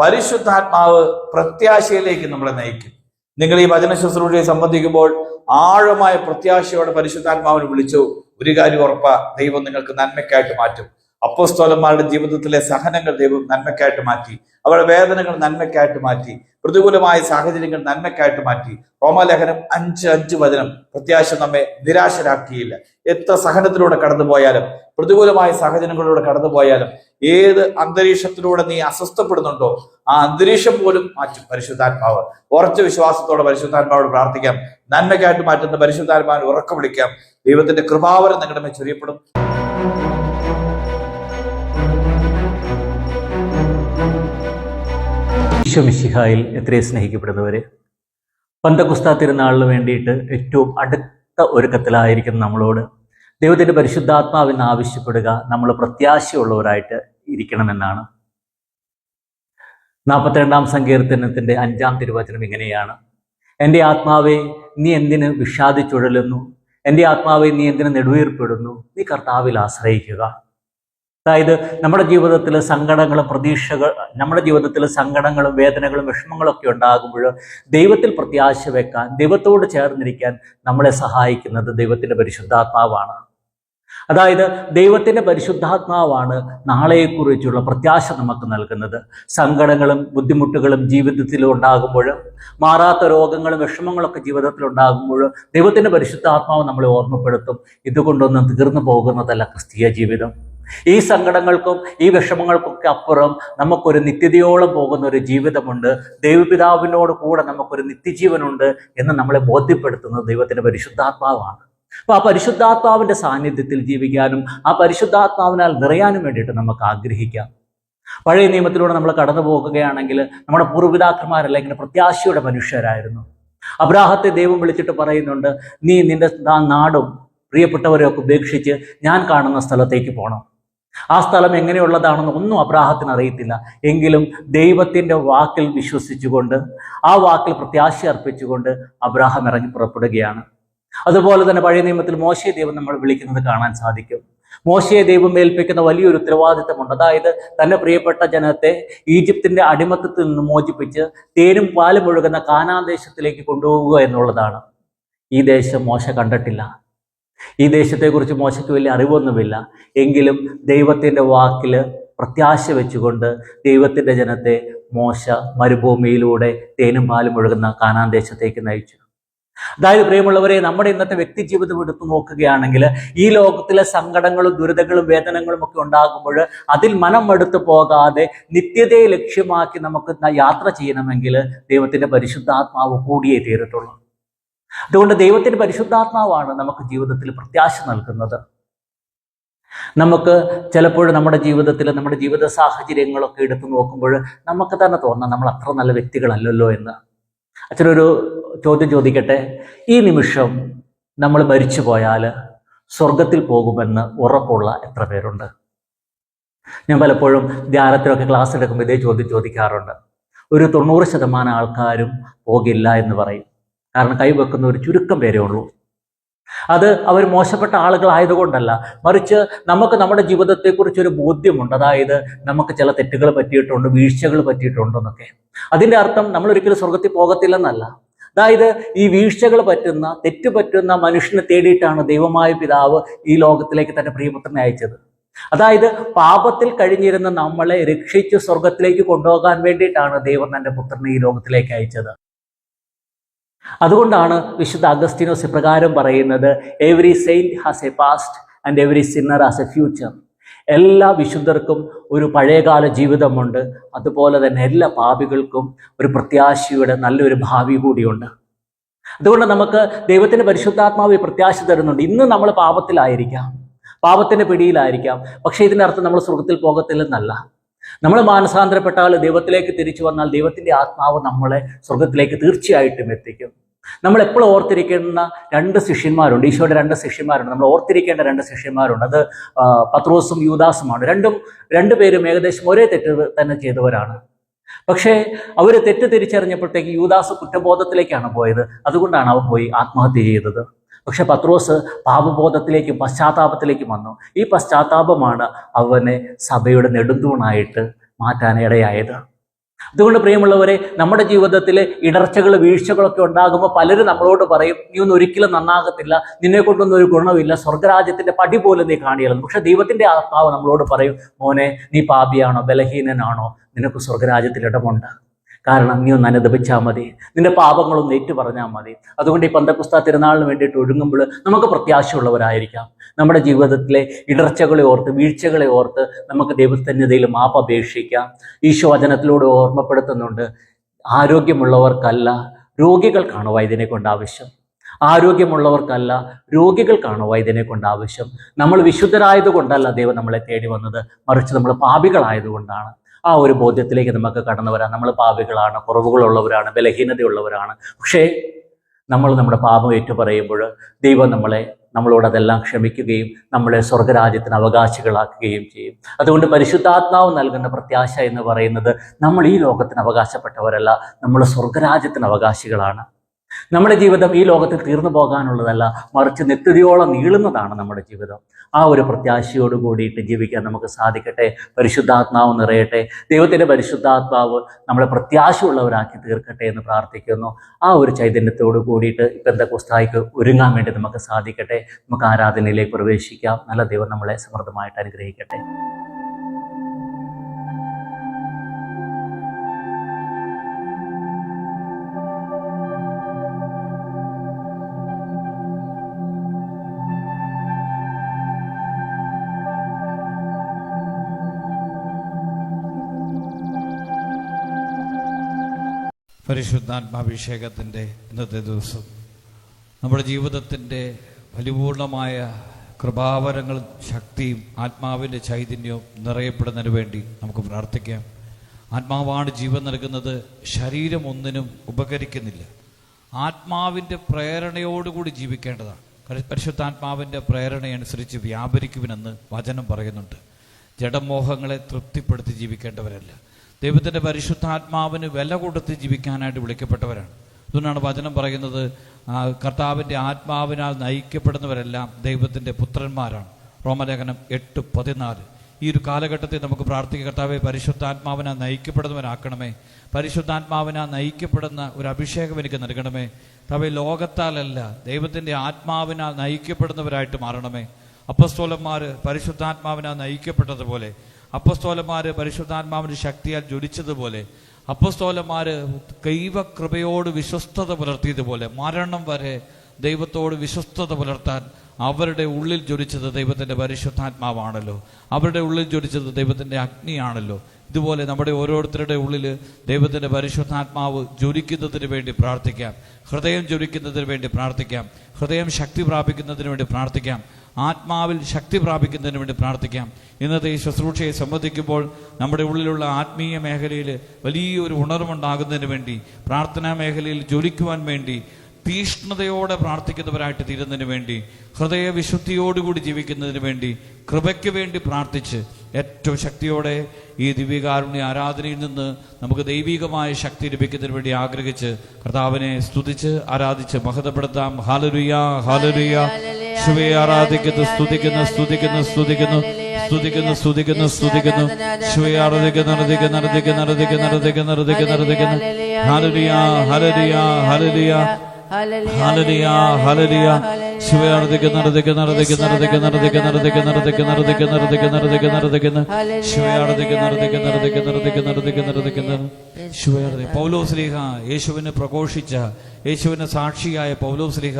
പരിശുദ്ധാത്മാവ് പ്രത്യാശയിലേക്ക് നമ്മളെ നയിക്കും. നിങ്ങൾ ഈ വചന ശുശ്രൂഷയെ സംബന്ധിക്കുമ്പോൾ ആഴമായ പ്രത്യാശയോടെ പരിശുദ്ധാത്മാവിനെ വിളിച്ചു. ഒരു കാര്യം ഉറപ്പ ദൈവം നിങ്ങൾക്ക് നന്മയ്ക്കായിട്ട് മാറ്റും. അപ്പോസ്തോലന്മാരുടെ ജീവിതത്തിലെ സഹനങ്ങൾ ദൈവം നന്മയ്ക്കായിട്ട് മാറ്റി. അവരുടെ വേദനകൾ നന്മയ്ക്കായിട്ട് മാറ്റി. പ്രതികൂലമായ സാഹചര്യങ്ങൾ നന്മയ്ക്കായിട്ട് മാറ്റി. റോമാലേഖനം അഞ്ച് അഞ്ച് വചനം. പ്രത്യാശ നമ്മെ നിരാശരാക്കിയില്ല എത്ര സഹനത്തിലൂടെ കടന്നുപോയാലും പ്രതികൂലമായ സാഹചര്യങ്ങളിലൂടെ കടന്നുപോയാലും ഏത് അന്തരീക്ഷത്തിലൂടെ നീ അസ്വസ്ഥപ്പെടുന്നുണ്ടോ ആ അന്തരീക്ഷം പോലും മാറ്റും പരിശുദ്ധാത്മാവ്. ഉറച്ച വിശ്വാസത്തോടെ പരിശുദ്ധാത്മാവോട് പ്രാർത്ഥിക്കാം. നന്മയ്ക്കായിട്ട് മാറ്റുന്ന പരിശുദ്ധാത്മാവിനെ ഉറക്കം വിളിക്കാം. ദൈവത്തിന്റെ കൃപാവരം നിങ്ങളുടെ മേൽ ചൊരിയപ്പെടും. ഈശോമിശിഹായിൽ എത്രയും സ്നേഹിക്കപ്പെടുന്നവരെ പന്തകുസ്ത തിരുനാളിന് വേണ്ടിയിട്ട് ഏറ്റവും അടുത്ത ഒരുക്കത്തിലായിരിക്കുന്ന നമ്മളോട് ദൈവത്തിന്റെ പരിശുദ്ധാത്മാവിന്ന് ആവശ്യപ്പെടുക നമ്മൾ പ്രത്യാശയുള്ളവരായിട്ട് ഇരിക്കണമെന്നാണ്. നാൽപ്പത്തിരണ്ടാം സങ്കീർത്തനത്തിന്റെ അഞ്ചാം തിരുവചനം ഇങ്ങനെയാണ്. എന്റെ ആത്മാവെ നീ എന്തിന് വിഷാദിച്ചുഴലുന്നു എന്റെ ആത്മാവെ നീ എന്തിന് നെടുവീർപ്പെടുന്നു? നീ കർത്താവിൽ ആശ്രയിക്കുക. അതായത് നമ്മുടെ ജീവിതത്തിൽ സങ്കടങ്ങളും പ്രതീക്ഷകൾ നമ്മുടെ ജീവിതത്തിൽ സങ്കടങ്ങളും വേദനകളും വിഷമങ്ങളും ഒക്കെ ഉണ്ടാകുമ്പോൾ ദൈവത്തിൽ പ്രത്യാശ വെക്കാൻ ദൈവത്തോട് ചേർന്നിരിക്കാൻ നമ്മളെ സഹായിക്കുന്നത് ദൈവത്തിന്റെ പരിശുദ്ധാത്മാവാണ്. അതായത് ദൈവത്തിന്റെ പരിശുദ്ധാത്മാവാണ് നാളെയെക്കുറിച്ചുള്ള പ്രത്യാശ നമുക്ക് നൽകുന്നത്. സങ്കടങ്ങളും ബുദ്ധിമുട്ടുകളും ജീവിതത്തിൽ ഉണ്ടാകുമ്പോൾ മാറാത്ത രോഗങ്ങളും വിഷമങ്ങളൊക്കെ ജീവിതത്തിൽ ഉണ്ടാകുമ്പോൾ ദൈവത്തിന്റെ പരിശുദ്ധാത്മാവ് നമ്മളെ ഓർമ്മപ്പെടുത്തും. ഇതുകൊണ്ടൊന്നും തീർന്നു പോകുന്നതല്ല ക്രിസ്തീയ ജീവിതം. ഈ സങ്കടങ്ങൾക്കും ഈ വിഷമങ്ങൾക്കൊക്കെ അപ്പുറം നമുക്കൊരു നിത്യതയോളം പോകുന്ന ഒരു ജീവിതമുണ്ട്. ദൈവപിതാവിനോട് കൂടെ നമുക്കൊരു നിത്യജീവനുണ്ട് എന്ന് നമ്മളെ ബോധ്യപ്പെടുത്തുന്നത് ദൈവത്തിന്റെ പരിശുദ്ധാത്മാവാണ്. അപ്പോൾ ആ പരിശുദ്ധാത്മാവിന്റെ സാന്നിധ്യത്തിൽ ജീവിക്കാനും ആ പരിശുദ്ധാത്മാവിനാൽ നിറയാനും വേണ്ടിയിട്ട് നമുക്ക് ആഗ്രഹിക്കാം. പഴയ നിയമത്തിലൂടെ നമ്മൾ കടന്നു പോകുകയാണെങ്കിൽ നമ്മുടെ പൂർവപിതാക്കന്മാരെല്ലാം ഇങ്ങനെ പ്രത്യാശയുടെ മനുഷ്യരായിരുന്നു. അബ്രാഹത്തെ ദൈവം വിളിച്ചിട്ട് പറയുന്നുണ്ട് നീ നിന്റെ നാടും പ്രിയപ്പെട്ടവരെയൊക്കെ ഉപേക്ഷിച്ച് ഞാൻ കാണുന്ന സ്ഥലത്തേക്ക് പോകണം ആ സ്ഥലം എങ്ങനെയുള്ളതാണെന്ന് ഒന്നും അബ്രാഹത്തിന് അറിയത്തില്ല. എങ്കിലും ദൈവത്തിന്റെ വാക്കിൽ വിശ്വസിച്ചുകൊണ്ട് ആ വാക്കിൽ പ്രത്യാശ അർപ്പിച്ചുകൊണ്ട് അബ്രാഹം ഇറങ്ങി പുറപ്പെടുകയാണ്. അതുപോലെ തന്നെ പഴയ നിയമത്തിൽ മോശയെ ദൈവം നമ്മൾ വിളിക്കുന്നത് കാണാൻ സാധിക്കും. മോശയെ ദൈവം ഏൽപ്പിക്കുന്ന വലിയൊരു ഉത്തരവാദിത്തമുണ്ട്. അതായത് തന്റെ പ്രിയപ്പെട്ട ജനത്തെ ഈജിപ്തിന്റെ അടിമത്തത്തിൽ നിന്ന് മോചിപ്പിച്ച് തേനും പാലും ഒഴുകുന്ന കാനാൻ ദേശത്തിലേക്ക് കൊണ്ടുപോവുക എന്നുള്ളതാണ്. ഈ ദേശം മോശ കണ്ടിട്ടില്ല. ഈ ദേശത്തെക്കുറിച്ച് മോശയ്ക്ക് വലിയ അറിവൊന്നുമില്ല. എങ്കിലും ദൈവത്തിന്റെ വാക്കിൽ പ്രത്യാശ വെച്ചുകൊണ്ട് ദൈവത്തിന്റെ ജനത്തെ മോശ മരുഭൂമിയിലൂടെ തേനും പാലും ഒഴുകുന്ന കാനാൻ ദേശത്തേക്ക് നയിച്ചു. അതായത് പ്രിയമുള്ളവരെ നമ്മുടെ ഇന്നത്തെ വ്യക്തി ജീവിതം എടുത്തു നോക്കുകയാണെങ്കിൽ ഈ ലോകത്തിലെ സങ്കടങ്ങളും ദുരിതങ്ങളും വേദനകളും ഒക്കെ ഉണ്ടാകുമ്പോൾ അതിൽ മനം എടുത്തു പോകാതെ നിത്യതയെ ലക്ഷ്യമാക്കി നമുക്ക് യാത്ര ചെയ്യണമെങ്കിൽ ദൈവത്തിന്റെ പരിശുദ്ധാത്മാവ് കൂടിയേ തീരത്തുള്ളൂ. അതുകൊണ്ട് ദൈവത്തിന്റെ പരിശുദ്ധാത്മാവാണ് നമുക്ക് ജീവിതത്തിൽ പ്രത്യാശ നൽകുന്നത്. നമുക്ക് ചിലപ്പോൾ നമ്മുടെ ജീവിതത്തിൽ നമ്മുടെ ജീവിത സാഹചര്യങ്ങളൊക്കെ എടുത്തു നോക്കുമ്പോൾ നമുക്ക് തന്നെ തോന്നാം നമ്മൾ അത്ര നല്ല വ്യക്തികളല്ലല്ലോ എന്ന്. അച്ഛനൊരു ചോദ്യം ചോദിക്കട്ടെ? ഈ നിമിഷം നമ്മൾ മരിച്ചു പോയാൽ സ്വർഗത്തിൽ പോകുമെന്ന് ഉറപ്പുള്ള എത്ര പേരുണ്ട്? ഞാൻ പലപ്പോഴും ധ്യാനത്തിലൊക്കെ ക്ലാസ് എടുക്കുമ്പോൾ ഇതേ ചോദ്യം ചോദിക്കാറുണ്ട്. ഒരു തൊണ്ണൂറ് ശതമാനം ആൾക്കാരും പോകില്ല എന്ന് പറയും. കാരണം കൈവെക്കുന്ന ഒരു ചുരുക്കം പേരേ ഉള്ളൂ. അത് അവർ മോശപ്പെട്ട ആളുകളായതുകൊണ്ടല്ല. മറിച്ച് നമുക്ക് നമ്മുടെ ജീവിതത്തെക്കുറിച്ച് ഒരു ബോധ്യമുണ്ട്. അതായത് നമുക്ക് ചില തെറ്റുകൾ പറ്റിയിട്ടുണ്ട് വീഴ്ചകൾ പറ്റിയിട്ടുണ്ടെന്നൊക്കെ. അതിന്റെ അർത്ഥം നമ്മൾ ഒരിക്കലും സ്വർഗത്തിൽ പോകത്തില്ലെന്നല്ല. അതായത് ഈ വീഴ്ചകൾ പറ്റുന്ന തെറ്റുപറ്റുന്ന മനുഷ്യനെ തേടിയിട്ടാണ് ദൈവമായ പിതാവ് ഈ ലോകത്തിലേക്ക് തന്റെ പ്രിയപുത്രനെ അയച്ചത്. അതായത് പാപത്തിൽ കഴിഞ്ഞിരുന്ന നമ്മളെ രക്ഷിച്ച് സ്വർഗത്തിലേക്ക് കൊണ്ടുപോകാൻ വേണ്ടിയിട്ടാണ് ദൈവം തന്റെ പുത്രനെ ഈ ലോകത്തിലേക്ക് അയച്ചത്. അതുകൊണ്ടാണ് വിശുദ്ധ അഗസ്റ്റിനോസ് ഇപ്രകാരം പറയുന്നത് every saint has a past and every sinner has a future എല്ലാ വിശുദ്ധർക്കും ഒരു പഴയകാല ജീവിതമുണ്ട്. അതുപോലെ തന്നെ എല്ലാ പാപികൾക്കും ഒരു പ്രത്യാശയുടെ നല്ലൊരു ഭാവി കൂടിയുണ്ട്. അതുകൊണ്ട് നമുക്ക് ദൈവത്തിന്റെ പരിശുദ്ധാത്മാവ് പ്രത്യാശ തരുന്നുണ്ട്. ഇന്ന് നമ്മൾ പാപത്തിലായിരിക്കാം. പാപത്തിന്റെ പിടിയിലായിരിക്കാം. പക്ഷേ ഇതിന്റെ അർത്ഥം നമ്മൾ സ്വർഗത്തിൽ പോകത്തില്ലെന്നല്ല. നമ്മൾ മാനസാന്തരപ്പെട്ടാൽ ദൈവത്തിലേക്ക് തിരിച്ചു വന്നാൽ ദൈവത്തിന്റെ ആത്മാവ് നമ്മളെ സ്വർഗത്തിലേക്ക് തീർച്ചയായിട്ടും എത്തിക്കും. നമ്മൾ എപ്പോഴും ഓർത്തിരിക്കുന്ന രണ്ട് ശിഷ്യന്മാരുണ്ട്. ഈശോയുടെ രണ്ട് ശിഷ്യന്മാരുണ്ട്. നമ്മൾ ഓർത്തിരിക്കേണ്ട രണ്ട് ശിഷ്യന്മാരുണ്ട്. അത് പത്രോസും യൂദാസുമാണ്. രണ്ടും രണ്ടു പേരും ഏകദേശം ഒരേ തെറ്റ് തന്നെ ചെയ്തവരാണ്. പക്ഷേ അവർ തെറ്റ് തിരിച്ചറിഞ്ഞപ്പോഴത്തേക്ക് യൂദാസ് കുറ്റബോധത്തിലേക്കാണ് പോയത്. അതുകൊണ്ടാണ് അവൻ പോയി ആത്മഹത്യ ചെയ്തത്. പക്ഷെ പത്രോസ് പാപബോധത്തിലേക്കും പശ്ചാത്താപത്തിലേക്കും വന്നു. ഈ പശ്ചാത്താപമാണ് അവനെ സഭയുടെ നെടുന്തൂണായിട്ട് മാറ്റാൻ ഇടയായത്. അതുകൊണ്ട് പ്രിയമുള്ളവരെ നമ്മുടെ ജീവിതത്തിൽ ഇടർച്ചകൾ വീഴ്ചകളൊക്കെ ഉണ്ടാകുമ്പോൾ പലരും നമ്മളോട് പറയും നീ ഒന്നും ഒരിക്കലും നന്നാകത്തില്ല. നിന്നെ കൊണ്ടൊന്നും ഒരു ഗുണമില്ല സ്വർഗരാജ്യത്തിന്റെ പടി പോലും നീ കാണിയല്ലെന്ന്. പക്ഷെ ദൈവത്തിന്റെ ആത്മാവ് നമ്മളോട് പറയും മോനെ നീ പാപിയാണോ? ബലഹീനനാണോ? നിനക്ക് സ്വർഗരാജ്യത്തിൽ ഇടമുണ്ട്. കാരണം നീ ഒന്ന് അനുദപിച്ചാൽ മതി. നിന്റെ പാപങ്ങളൊന്ന് ഏറ്റു പറഞ്ഞാൽ മതി. അതുകൊണ്ട് ഈ പന്തക്കുസ്ത തിരുനാളിന് വേണ്ടിയിട്ട് ഒഴുങ്ങുമ്പോൾ നമുക്ക് പ്രത്യാശയുള്ളവരായിരിക്കാം. നമ്മുടെ ജീവിതത്തിലെ ഇടർച്ചകളെ ഓർത്ത് വീഴ്ചകളെ ഓർത്ത് നമുക്ക് ദൈവസന്നിധിയിൽ മാപ്പ് അപേക്ഷിക്കാം. ഈശോ വചനത്തിലൂടെ ഓർമ്മപ്പെടുത്തുന്നുണ്ട് ആരോഗ്യമുള്ളവർക്കല്ല രോഗികൾക്കാണ് വൈദ്യനെ കൊണ്ട് ആവശ്യം. ആരോഗ്യമുള്ളവർക്കല്ല രോഗികൾക്കാണ് വൈദ്യനെ കൊണ്ട് ആവശ്യം. നമ്മൾ വിശുദ്ധരായതുകൊണ്ടല്ല ദൈവം നമ്മളെ തേടി വന്നത്. മറിച്ച് നമ്മൾ പാപികളായതുകൊണ്ടാണ്. ആ ഒരു ബോധ്യത്തിലേക്ക് നമുക്ക് കടന്നു വരാം. നമ്മൾ പാപികളാണ് കുറവുകളുള്ളവരാണ് ബലഹീനതയുള്ളവരാണ്. പക്ഷേ നമ്മൾ നമ്മുടെ പാപം ഏറ്റുപറയുമ്പോൾ ദൈവം നമ്മളെ നമ്മളോട് അതെല്ലാം ക്ഷമിക്കുകയും നമ്മളെ സ്വർഗരാജ്യത്തിന് അവകാശികളാക്കുകയും ചെയ്യും. അതുകൊണ്ട് പരിശുദ്ധാത്മാവ് നൽകുന്ന പ്രത്യാശ എന്ന് പറയുന്നത് നമ്മൾ ഈ ലോകത്തിന് അവകാശപ്പെട്ടവരല്ല നമ്മൾ സ്വർഗരാജ്യത്തിന് അവകാശികളാണ്. നമ്മുടെ ജീവിതം ഈ ലോകത്തിൽ തീർന്നു പോകാനുള്ളതല്ല മറിച്ച് നിത്യതയോളം നീളുന്നതാണ് നമ്മുടെ ജീവിതം. ആ ഒരു പ്രത്യാശയോട് കൂടിയിട്ട് ജീവിക്കാൻ നമുക്ക് സാധിക്കട്ടെ പരിശുദ്ധാത്മാവ് നിറയട്ടെ ദൈവത്തിന്റെ പരിശുദ്ധാത്മാവ് നമ്മളെ പ്രത്യാശയുള്ളവരാക്കി തീർക്കട്ടെ എന്ന് പ്രാർത്ഥിക്കുന്നു. ആ ഒരു ചൈതന്യത്തോട് കൂടിയിട്ട് പെന്തക്കുസ്തായിക്ക് ഒരുങ്ങാൻ വേണ്ടി നമുക്ക് സാധിക്കട്ടെ നമുക്ക് ആരാധനയിലേക്ക് പ്രവേശിക്കാം. നല്ല ദൈവം നമ്മളെ സമൃദ്ധമായിട്ട് അനുഗ്രഹിക്കട്ടെ. പരിശുദ്ധാത്മാഭിഷേകത്തിന്റെ ഇന്നത്തെ ദിവസം. നമ്മുടെ ജീവിതത്തിന്റെ പരിപൂർണമായ കൃപാവരങ്ങളും ശക്തിയും ആത്മാവിന്റെ ചൈതന്യവും നിറയപ്പെടുന്നതിന് വേണ്ടി നമുക്ക് പ്രാർത്ഥിക്കാം. ആത്മാവാണ് ജീവൻ നൽകുന്നത്. ശരീരം ഒന്നിനും ഉപകരിക്കുന്നില്ല. ആത്മാവിന്റെ പ്രേരണയോടുകൂടി ജീവിക്കേണ്ടതാണ്. പരിശുദ്ധാത്മാവിന്റെ പ്രേരണയനുസരിച്ച് വ്യാപരിക്കുമെന്ന് വചനം പറയുന്നുണ്ട്. ജഡമോഹങ്ങളെ തൃപ്തിപ്പെടുത്തി ജീവിക്കേണ്ടവരല്ല. ദൈവത്തിന്റെ പരിശുദ്ധാത്മാവിന് വില കൊടുത്ത് ജീവിക്കാനായിട്ട് വിളിക്കപ്പെട്ടവരാണ്. അതുകൊണ്ടാണ് വചനം പറയുന്നത് കർത്താവിന്റെ ആത്മാവിനാൽ നയിക്കപ്പെടുന്നവരെല്ലാം ദൈവത്തിന്റെ പുത്രന്മാരാണ്. റോമലേഖനം എട്ട് പതിനാല്. ഈ ഒരു കാലഘട്ടത്തിൽ നമുക്ക് പ്രാർത്ഥിക്കുക കർത്താവെ പരിശുദ്ധാത്മാവിനാൽ നയിക്കപ്പെടുന്നവരാക്കണമേ. പരിശുദ്ധാത്മാവിനാൽ നയിക്കപ്പെടുന്ന ഒരു അഭിഷേകം എനിക്ക് നൽകണമേ. കർത്താവെ ലോകത്താലല്ല ദൈവത്തിന്റെ ആത്മാവിനാൽ നയിക്കപ്പെടുന്നവരായിട്ട് മാറണമേ. അപ്പസ്തോലന്മാർ പരിശുദ്ധാത്മാവിനാൽ നയിക്കപ്പെട്ടതുപോലെ അപ്പസ്തോലന്മാര് പരിശുദ്ധാത്മാവിന്റെ ശക്തിയാൽ ജ്വലിച്ചതുപോലെ അപ്പസ്തോലന്മാര് ദൈവകൃപയോട് വിശ്വസ്തത പുലർത്തിയതുപോലെ മരണം വരെ ദൈവത്തോട് വിശ്വസ്തത പുലർത്താൻ അവരുടെ ഉള്ളിൽ ജ്വലിച്ചത് ദൈവത്തിന്റെ പരിശുദ്ധാത്മാവാണല്ലോ. അവരുടെ ഉള്ളിൽ ജ്വലിച്ചത് ദൈവത്തിന്റെ അഗ്നിയാണല്ലോ. ഇതുപോലെ നമ്മുടെ ഓരോരുത്തരുടെ ഉള്ളിൽ ദൈവത്തിന്റെ പരിശുദ്ധാത്മാവ് ജ്വലിക്കുന്നതിന് വേണ്ടി പ്രാർത്ഥിക്കാം. ഹൃദയം ജ്വലിക്കുന്നതിന് വേണ്ടി പ്രാർത്ഥിക്കാം. ഹൃദയം ശക്തി പ്രാപിക്കുന്നതിന് വേണ്ടി പ്രാർത്ഥിക്കാം. ആത്മാവിൽ ശക്തി പ്രാപിക്കുന്നതിന് വേണ്ടി പ്രാർത്ഥിക്കാം. ഇന്നത്തെ ഈ ശുശ്രൂഷയെ സംബന്ധിക്കുമ്പോൾ നമ്മുടെ ഉള്ളിലുള്ള ആത്മീയ മേഖലയിൽ വലിയൊരു ഉണർവുണ്ടാകുന്നതിന് വേണ്ടി പ്രാർത്ഥനാ മേഖലയിൽ ജ്വലിക്കുവാൻ വേണ്ടി തീഷ്ണതയോടെ പ്രാർത്ഥിക്കുന്നവരായിട്ട് തീരുന്നതിന് വേണ്ടി ഹൃദയവിശുദ്ധിയോടുകൂടി ജീവിക്കുന്നതിന് വേണ്ടി കൃപയ്ക്ക് വേണ്ടി പ്രാർത്ഥിച്ച് ഏറ്റവും ശക്തിയോടെ ഈ ദിവ്യകാരുണ്യ ആരാധനയിൽ നിന്ന് നമുക്ക് ദൈവികമായ ശക്തി ലഭിക്കുന്നതിന് വേണ്ടി ആഗ്രഹിച്ച് കർത്താവിനെ സ്തുതിച്ച് ആരാധിച്ച് മഹതപ്പെടുത്താം ഹാലരുയ ഹാലരുയ ശിവയെ ആരാധിക്കുന്നു സ്തുതിക്കുന്നു സ്തുതിക്കുന്നു സ്തുതിക്കുന്നു സ്തുതിക്കുന്നു സ്തുതിക്കുന്നു സ്തുതിക്കുന്നു. ശിവയെ ആരാധിക്കുന്നു ആരാധിക്കുന്നു ആരാധിക്കുന്നു ആരാധിക്കുന്നു ആരാധിക്കുന്നു ആരാധിക്കുന്നു. ഹാലരുയ ഹലരിയ ഹലരിയ ഹലരിയ ഹലരിയ പൗലോസ്ലീഹ യേശുവിനെ പ്രഘോഷിച്ച യേശുവിന് സാക്ഷിയായ പൗലോസ്ലീഹ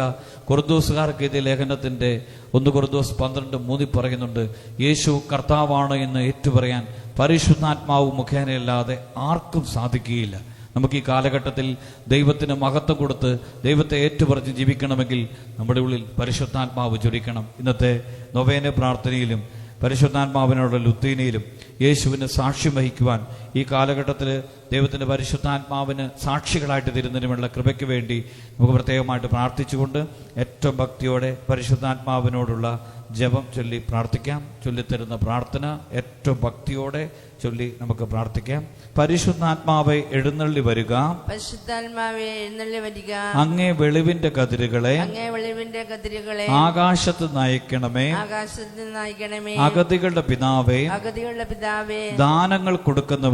കുർദോസുകാർക്ക് ഇത് ലേഖനത്തിന്റെ ഒന്ന് കുർദോസ് പന്ത്രണ്ട് മൂന്നി പറയുന്നുണ്ട് യേശു കർത്താവാണ് എന്ന് ഏറ്റുപറയാൻ പരിശുദ്ധാത്മാവ് മുഖേനയല്ലാതെ ആർക്കും സാധിക്കുകയില്ല. നമുക്ക് ഈ കാലഘട്ടത്തിൽ ദൈവത്തിന് മഹത്വം കൊടുത്ത് ദൈവത്തെ ഏറ്റുപറഞ്ഞ് ജീവിക്കണമെങ്കിൽ നമ്മുടെ ഉള്ളിൽ പരിശുദ്ധാത്മാവ് ചൊരിക്കണം ഇന്നത്തെ നൊവേന പ്രാർത്ഥനയിലും പരിശുദ്ധാത്മാവിനോടുള്ള ലുത്തീനയിലും യേശുവിന് സാക്ഷ്യം വഹിക്കുവാൻ ഈ കാലഘട്ടത്തിൽ ദൈവത്തിന്റെ പരിശുദ്ധാത്മാവിന് സാക്ഷികളായിട്ട് തരുന്നതിനുമുള്ള കൃപയ്ക്ക് വേണ്ടി നമുക്ക് പ്രത്യേകമായിട്ട് പ്രാർത്ഥിച്ചുകൊണ്ട് ഏറ്റവും ഭക്തിയോടെ പരിശുദ്ധാത്മാവിനോടുള്ള ജപം ചൊല്ലി പ്രാർത്ഥിക്കാം. ചൊല്ലിത്തരുന്ന പ്രാർത്ഥന ഏറ്റവും ഭക്തിയോടെ ചൊല്ലി നമുക്ക് പ്രാർത്ഥിക്കാം. പരിശുദ്ധാത്മാവെ എഴുന്നള്ളി വരിക. പരിശുദ്ധാത്മാവെ എഴുന്നള്ളി വരിക. അങ്ങേ വെളിവിന്റെ കതിരുകളെ അങ്ങേ വെളിവിന്റെ കതിരുകളെ ആകാശത്ത് നയിക്കണമേ. ആകാശത്ത് നയിക്കണമേ. അഗതികളുടെ പിതാവേ അഗതികളുടെ പിതാവേ. ദാനങ്ങൾ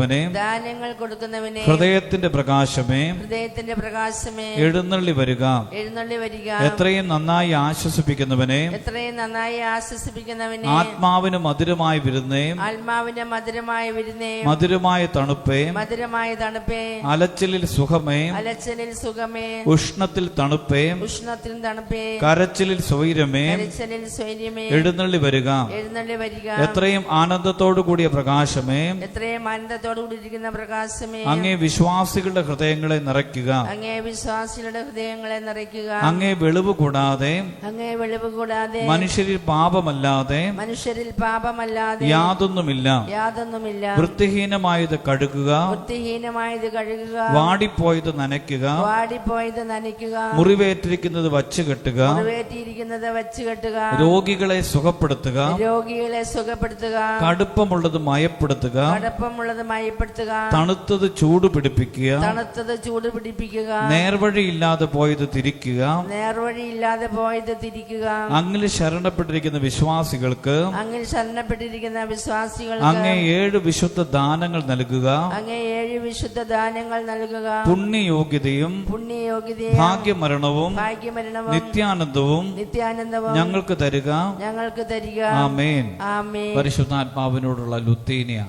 കൊടുക്കുന്നവനെ ദാനങ്ങൾ കൊടുക്കുന്നവനെ ഹൃദയത്തിന്റെ പ്രകാശമേ ഹൃദയത്തിന്റെ പ്രകാശമേ എഴുന്നള്ളി വരിക. എഴുന്നള്ളി വരിക. എത്രയും നന്നായി ആശ്വസിപ്പിക്കുന്നവനെ എത്രയും നന്നായി ആശ്വസിപ്പിക്കുന്നവനെ ആത്മാവിന് മധുരമായി വിരുന്നേ ആത്മാവിന് മധുരമായി വിരുന്നേ മധുരമായ തണുപ്പേ മധുരമായ തണുപ്പേ അലച്ചിലിൽ സുഖമേ അലച്ചിലിൽ സുഖമേ ഉഷ്ണത്തിൽ തണുപ്പേ ഉഷ്ണത്തിൽ തണുപ്പേ കരച്ചിലിൽ സ്വൈരമേ കരച്ചിലിൽ സ്വൈര്യമേ എഴുന്നള്ളി വരിക. എഴുന്നള്ളി വരിക. എത്രയും ആനന്ദത്തോടു കൂടിയ പ്രകാശമേ എത്രയും ആനന്ദത്തോടു കൂടിയിരിക്കുന്ന പ്രകാശമേ. അങ്ങേ വിശ്വാസികളുടെ ഹൃദയങ്ങളെ നിറയ്ക്കുക. അങ്ങേ വിശ്വാസികളുടെ ഹൃദയങ്ങളെ നിറയ്ക്കുക. അങ്ങേ വെളിവ് കൂടാതെ അങ്ങേ വെളിവ് കൂടാതെ മനുഷ്യരിൽ പാപമല്ലാതെ മനുഷ്യരിൽ പാപമല്ലാതെ യാതൊന്നുമില്ല. യാതൊന്നുമില്ല. വൃത്തിഹീനമായത് കഴുകുക. വൃത്തിഹീനമായത് കഴുകുക. വാടിപ്പോയത് നനയ്ക്കുക. വാടിപ്പോയത് നനയ്ക്കുക. മുറിവേറ്റിരിക്കുന്നത് വച്ചു കെട്ടുക. മുറിവേറ്റിയിരിക്കുന്നത് വച്ചു കെട്ടുക. രോഗികളെ സുഖപ്പെടുത്തുക. രോഗികളെ സുഖപ്പെടുത്തുക. കടുപ്പമുള്ളത് മയപ്പെടുത്തുക. കടപ്പമുള്ളത് മയപ്പെടുത്തുക തണുത്തത് ചൂട് പിടിപ്പിക്കുക. തണുത്തത് ചൂട് പിടിപ്പിക്കുക. നേർവഴിയില്ലാതെ പോയത് തിരിക്കുക. നേർവഴിയില്ലാതെ പോയത് തിരിക്കുക. അങ്ങിൽ ശരണപ്പെട്ടിരിക്കുന്ന വിശ്വാസികൾക്ക് അങ്ങിൽ ശരണപ്പെട്ടിരിക്കുന്ന വിശ്വാസികൾ അങ്ങേ ഏഴ് വിശുദ്ധ ദാനങ്ങൾ നൽകുക. അങ്ങേ ഏഴ് വിശുദ്ധ ദാനങ്ങൾ നൽകുക. പുണ്യയോഗ്യതയും പുണ്യയോഗ്യതയും ഭാഗ്യമരണവും ഭാഗ്യമരണവും നിത്യാനന്ദവും നിത്യാനന്ദവും ഞങ്ങൾക്ക് തരിക. ഞങ്ങൾക്ക് തരിക. ആമേൻ. ആമേൻ. പരിശുദ്ധാത്മാവിനോടുള്ള ലുത്തീനിയ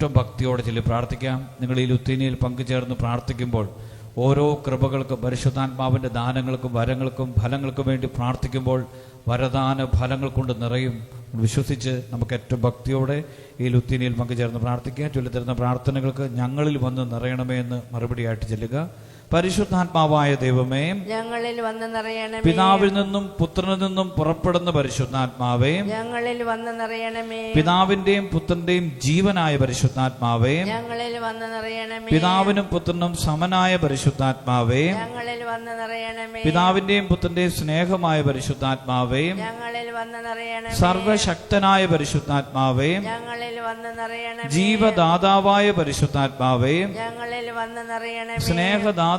ഏറ്റവും ഭക്തിയോടെ ചൊല്ലി പ്രാർത്ഥിക്കാം. നിങ്ങൾ ഈ ലുത്തീനിയിൽ പങ്കുചേർന്ന് പ്രാർത്ഥിക്കുമ്പോൾ ഓരോ കൃപകൾക്കും പരിശുദ്ധാത്മാവിന്റെ ദാനങ്ങൾക്കും വരങ്ങൾക്കും ഫലങ്ങൾക്കും വേണ്ടി പ്രാർത്ഥിക്കുമ്പോൾ വരദാന ഫലങ്ങൾ കൊണ്ട് നിറയും. വിശ്വസിച്ച് നമുക്ക് ഏറ്റവും ഭക്തിയോടെ ഈ ലുത്തീനിയിൽ പങ്കുചേർന്ന് പ്രാർത്ഥിക്കുക ചൊല്ലിത്തരുന്ന പ്രാർത്ഥനകൾക്ക് ഞങ്ങളിൽ വന്ന് നിറയണമേ എന്ന് മറുപടിയായിട്ട് ചെല്ലുക. പരിശുദ്ധാത്മാവായ ദൈവമേ ഞങ്ങളിൽ വന്ന് നിറയണമേ. പിതാവിൽ നിന്നും പുത്രനിൽ നിന്നും പുറപ്പെടുന്ന പരിശുദ്ധാത്മാവേ ഞങ്ങളിൽ വന്ന് നിറയണമേ. പിതാവിന്റെയും പുത്രന്റെയും ജീവനായ പരിശുദ്ധാത്മാവേ ഞങ്ങളിൽ വന്ന് നിറയണമേ. പിതാവിനും പുത്രനും സമനായ പരിശുദ്ധാത്മാവേ ഞങ്ങളിൽ വന്ന് നിറയണമേ. പിതാവിന്റെയും പുത്രന്റെയും സ്നേഹമായ പരിശുദ്ധാത്മാവേ ഞങ്ങളിൽ വന്ന് നിറയണമേ. സർവശക്തനായ പരിശുദ്ധാത്മാവേ ഞങ്ങളിൽ വന്ന് നിറയണമേ. ജീവദാതാവായ പരിശുദ്ധാത്മാവേ ഞങ്ങളിൽ വന്ന് നിറയണമേ.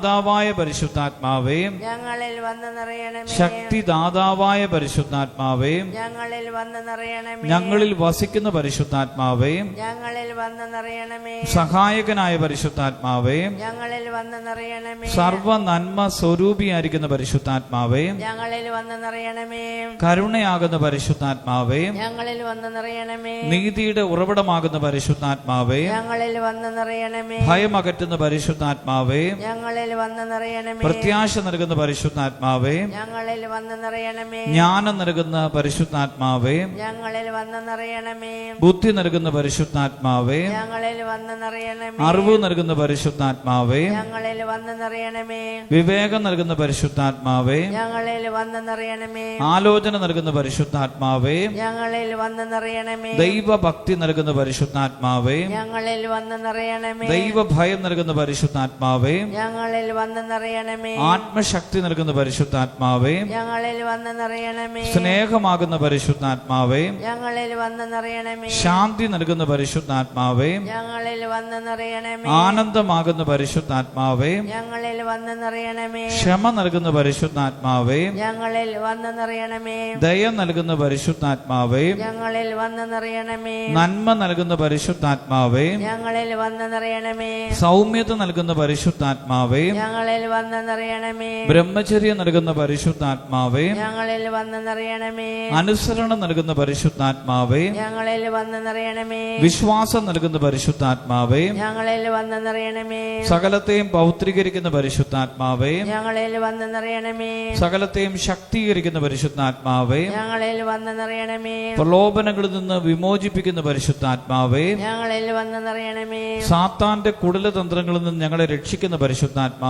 സ്നേഹദാതാവായ പരിശുദ്ധാത്മാവേ ഞങ്ങളിൽ വന്ന് നിറയണമേ. ശക്തിദാതാവായ പരിശുദ്ധാത്മാവേ ഞങ്ങളിൽ വന്ന് നിറയണമേ. ഞങ്ങളിൽ വസിക്കുന്ന പരിശുദ്ധാത്മാവേ ഞങ്ങളിൽ വന്ന് നിറയണമേ. സഹായകനായ പരിശുദ്ധാത്മാവേ ഞങ്ങളിൽ വന്ന് നിറയണമേ. സർവ നന്മ സ്വരൂപിയായിരിക്കുന്ന പരിശുദ്ധാത്മാവേ ഞങ്ങളിൽ വന്ന് നിറയണമേ. കരുണയാകുന്ന പരിശുദ്ധാത്മാവേ ഞങ്ങളിൽ വന്ന് നിറയണമേ. നീതിയുടെ ഉറവിടമാകുന്ന പരിശുദ്ധാത്മാവേ ഞങ്ങളിൽ വന്ന് നിറയണമേ. ഭയമകറ്റുന്ന പരിശുദ്ധാത്മാവേ ഞങ്ങളിൽ വന്ന് നിറയണമേ. പ്രത്യാശ നൽകുന്ന പരിശുദ്ധാത്മാവേ ഞങ്ങളിൽ വന്ന് നിറയണമേ. ജ്ഞാനം നൽകുന്ന പരിശുദ്ധാത്മാവേ ഞങ്ങളിൽ വന്ന് നിറയണമേ. ബുദ്ധി നൽകുന്ന പരിശുദ്ധാത്മാവേ ഞങ്ങളിൽ വന്ന് നിറയണമേ. അറിവ് നൽകുന്ന പരിശുദ്ധാത്മാവേ ഞങ്ങളിൽ വന്ന് നിറയണമേ. വിവേകം നൽകുന്ന പരിശുദ്ധാത്മാവേ ഞങ്ങളിൽ വന്ന് നിറയണമേ. ആലോചന നൽകുന്ന പരിശുദ്ധാത്മാവേ ഞങ്ങളിൽ വന്ന് നിറയണമേ. ദൈവഭക്തി നൽകുന്ന പരിശുദ്ധാത്മാവേ ഞങ്ങളിൽ വന്ന് നിറയണമേ. ദൈവഭയം നൽകുന്ന പരിശുദ്ധാത്മാവേ ഞങ്ങളിൽ വന്ന് നിറയണമേ ആത്മശക്തി നൽകുന്ന പരിശുദ്ധാത്മാവേ. ഞങ്ങളിൽ വന്ന് നിറയണമേ സ്നേഹമാകുന്ന പരിശുദ്ധാത്മാവേ. ഞങ്ങളിൽ വന്ന് നിറയണമേ ശാന്തി നൽകുന്ന പരിശുദ്ധാത്മാവേ. ഞങ്ങളിൽ വന്ന് നിറയണമേ ആനന്ദമാകുന്ന പരിശുദ്ധാത്മാവേ. ഞങ്ങളിൽ വന്ന് നിറയണമേ ക്ഷമ നൽകുന്ന പരിശുദ്ധാത്മാവേ. ഞങ്ങളിൽ വന്ന് നിറയണമേ ദയ നൽകുന്ന പരിശുദ്ധാത്മാവേ. ഞങ്ങളിൽ വന്ന് നിറയണമേ നന്മ നൽകുന്ന പരിശുദ്ധാത്മാവേ. ഞങ്ങളിൽ വന്ന് നിറയണമേ സൗമ്യത നൽകുന്ന പരിശുദ്ധാത്മാവേ. ഞങ്ങളിൽ വന്ന് നിറയണമേ ബ്രഹ്മചര്യം നൽകുന്ന പരിശുദ്ധാത്മാവേ ഞങ്ങളിൽ വന്ന് നിറയണമേ അനുസരണം നൽകുന്ന പരിശുദ്ധാത്മാവേ ഞങ്ങളിൽ വന്ന് നിറയണമേ വിശ്വാസം നൽകുന്ന പരിശുദ്ധാത്മാവേ ഞങ്ങളിൽ വന്ന് നിറയണമേ സകലത്തെയും പൗത്രീകരിക്കുന്ന പരിശുദ്ധാത്മാവേ ഞങ്ങളിൽ വന്ന് നിറയണമേ സകലത്തെയും ശക്തീകരിക്കുന്ന പരിശുദ്ധാത്മാവേ ഞങ്ങളിൽ വന്ന് നിറയണമേ പ്രലോഭനങ്ങളിൽ നിന്ന് വിമോചിപ്പിക്കുന്ന പരിശുദ്ധാത്മാവേ ഞങ്ങളിൽ വന്ന് നിറയണമേ സാത്താന്റെ കുടലതന്ത്രങ്ങളിൽ നിന്ന് ഞങ്ങളെ രക്ഷിക്കുന്ന പരിശുദ്ധാത്മാവേ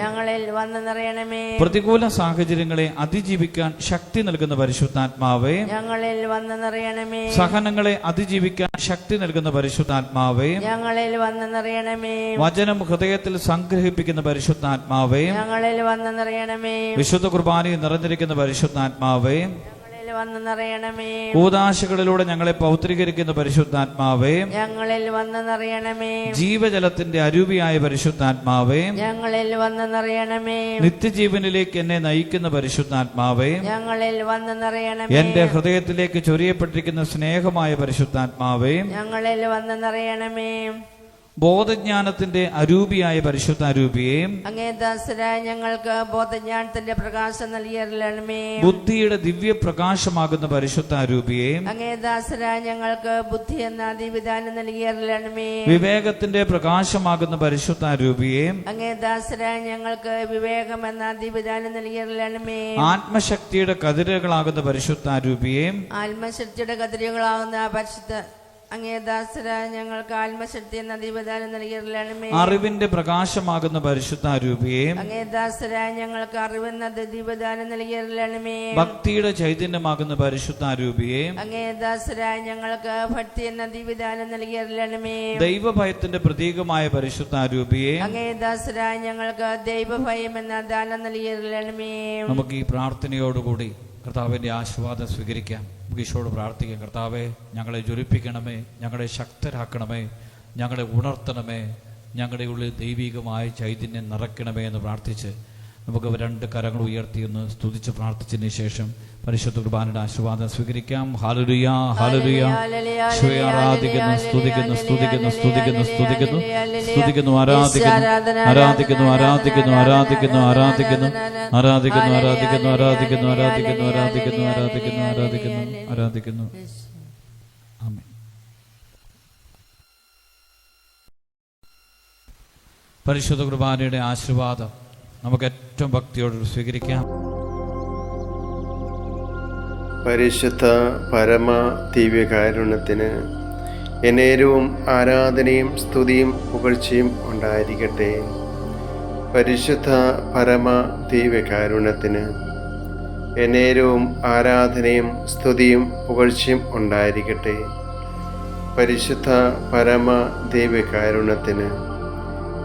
ഞങ്ങളിൽ വന്ന് നിറയണമേ പ്രതികൂല സാഹചര്യങ്ങളെ അതിജീവിക്കാൻ ശക്തി നൽകുന്ന പരിശുദ്ധാത്മാവേ ഞങ്ങളിൽ വന്ന് നിറയണമേ സഹനങ്ങളെ അതിജീവിക്കാൻ ശക്തി നൽകുന്ന പരിശുദ്ധാത്മാവേ ഞങ്ങളിൽ വന്ന് നിറയണമേ വചനം ഹൃദയത്തിൽ സംഗ്രഹിപ്പിക്കുന്ന പരിശുദ്ധാത്മാവേ ഞങ്ങളിൽ വന്ന് നിറയണമേ വിശുദ്ധ കുർബാനയിൽ നിറഞ്ഞിരിക്കുന്ന പരിശുദ്ധാത്മാവേ വന്ന് നിറയണമേ. കൂതാശകളിലൂടെ ഞങ്ങളെ പൗത്രീകരിക്കുന്ന പരിശുദ്ധാത്മാവേ ഞങ്ങളിൽ വന്ന് നിറയണമേ. ജീവജലത്തിന്റെ അരൂപിയായ പരിശുദ്ധാത്മാവേ ഞങ്ങളിൽ വന്ന് നിറയണമേ. നിത്യജീവനിലേക്ക് എന്നെ നയിക്കുന്ന പരിശുദ്ധാത്മാവേ ഞങ്ങളിൽ വന്ന് നിറയണമേ. എന്റെ ഹൃദയത്തിലേക്ക് ചൊരിയപ്പെട്ടിരിക്കുന്ന സ്നേഹമായ പരിശുദ്ധാത്മാവേ ഞങ്ങളിൽ വന്ന് നിറയണമേ. ബോധജ്ഞാനത്തിന്റെ അരൂപിയായ പരിശുദ്ധ അരൂപിയേയും അങ്ങേ ദാസരായ ഞങ്ങൾക്ക് ബോധജ്ഞാനത്തിന്റെ പ്രകാശം നൽകിയരണമേ ബുദ്ധിയുടെ ദിവ്യ പ്രകാശമാകുന്ന പരിശുദ്ധ അരൂപിയേയും അങ്ങേ ദാസരായ ഞങ്ങൾക്ക് ബുദ്ധി എന്ന ദിവിധാനം നൽകിയരണമേ വിവേകത്തിന്റെ പ്രകാശമാകുന്ന പരിശുദ്ധ അരൂപിയേയും അങ്ങേ ദാസരായ ഞങ്ങൾക്ക് വിവേകം എന്ന ദിവിധാനം നൽകിയരണമേ ആത്മശക്തിയുടെ കതിരുകളാകുന്ന അരൂപിയേയും ആത്മശക്തിയുടെ കതിരുകളാകുന്ന പരിശുദ്ധ ഞങ്ങൾക്ക് അറിവിന്റെ പ്രകാശമാകുന്ന പരിശുദ്ധ രൂപയെ ഞങ്ങൾക്ക് ഭക്തിയുടെ ചൈതന്യമാകുന്ന പരിശുദ്ധ രൂപയെ ഞങ്ങൾക്ക് ഭക്തി എന്ന ദീപദാനം നൽകിയറിലണമേ ദൈവഭയത്തിന്റെ പ്രതീകമായ പരിശുദ്ധ രൂപയെ ഞങ്ങൾക്ക് ദൈവഭയം എന്ന ദാനം നൽകിയറിലണമേ നമുക്ക് ഈ പ്രാർത്ഥനയോടുകൂടി കർത്താവിന്റെ ആശീർവാദം സ്വീകരിക്കാം. നമുക്ക് ഈശോട് പ്രാർത്ഥിക്കാം കർത്താവെ ഞങ്ങളെ ജ്വലിപ്പിക്കണമേ ഞങ്ങളെ ശക്തരാക്കണമേ ഞങ്ങളെ ഉണർത്തണമേ ഞങ്ങളുടെ ഉള്ളിൽ ദൈവികമായ ചൈതന്യം നിറയ്ക്കണമേ എന്ന് പ്രാർത്ഥിച്ച് നമുക്ക് രണ്ട് കരങ്ങൾ ഉയർത്തി ഒന്ന് സ്തുതിച്ച് പ്രാർത്ഥിച്ചതിന് ശേഷം പരിശുദ്ധ കുർബാനയുടെ ആശീർവാദം സ്വീകരിക്കാം. ഹാലലുയ ഹാലലുയ ആരാധിക്കുന്നു സ്തുതിക്കുന്നു സ്തുതിക്കുന്നു സ്തുതിക്കുന്നു സ്തുതിക്കുന്നു. സ്തുതിക്കുന്നു ആരാധിക്കുന്നു ആരാധിക്കുന്നു ആരാധിക്കുന്നു ആരാധിക്കുന്നു ആരാധിക്കുന്നു ആരാധിക്കുന്നു ആരാധിക്കുന്നു ആരാധിക്കുന്നു ആരാധിക്കുന്നു ആരാധിക്കുന്നു ആരാധിക്കുന്നു ആരാധിക്കുന്നു. ആരാധിക്കുന്നു പരിശുദ്ധ കുർബാനയുടെ ആശീർവാദം. നമുക്ക് ഏറ്റവും ഭക്തിയോട് സ്വീകരിക്കാം. പരിശുദ്ധ പരമ ദിവ്യകാരുണ്യത്തിന് എന്നേരവും ആരാധനയും സ്തുതിയും പുകഴ്ചയും ഉണ്ടായിരിക്കട്ടെ. പരിശുദ്ധ പരമ ദിവ്യകാരുണ്യത്തിന് എന്നേരവും ആരാധനയും സ്തുതിയും പുകഴ്ചയും ഉണ്ടായിരിക്കട്ടെ. പരിശുദ്ധ പരമ ദിവ്യകാരുണ്യത്തിന്